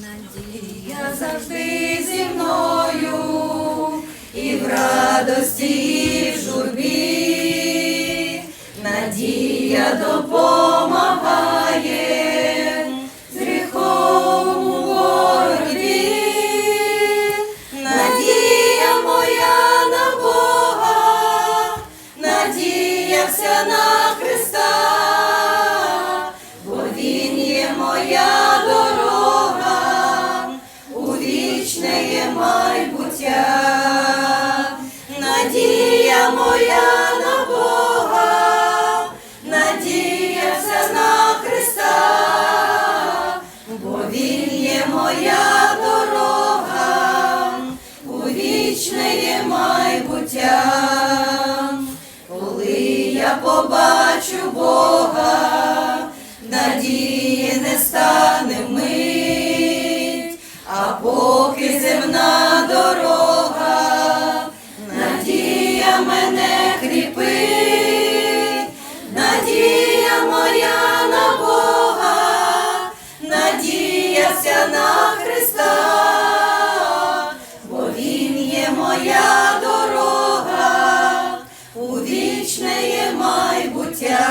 Надія завжди зі мною, і в радості, і в журбі, надія допомагає з гріхом у боротьбі. Надія моя на Бога, надія вся на Христа, бо Він є моя моя на Бога, надія вся на Христа, бо Він є моя дорога, у вічне є майбуття. Коли я побачу Бога, надії не стане вмить, а поки земна дорога, мене кріпить, надія моя на Бога, надія вся на Христа, бо Він є моя дорога, у вічне є майбуття.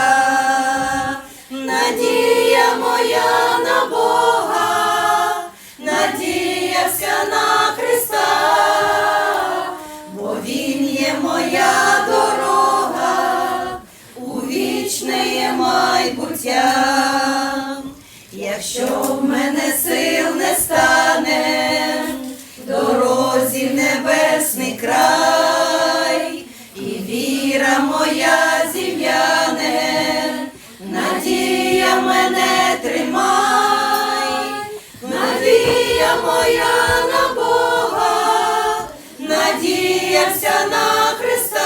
Надія Він є моя дорога, у вічне є майбуття. Якщо в мене сил надія вся на Христа,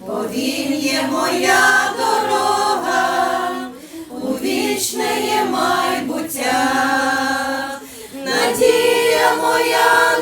бо Він є моя дорога, у вічне є майбуття. Надія моя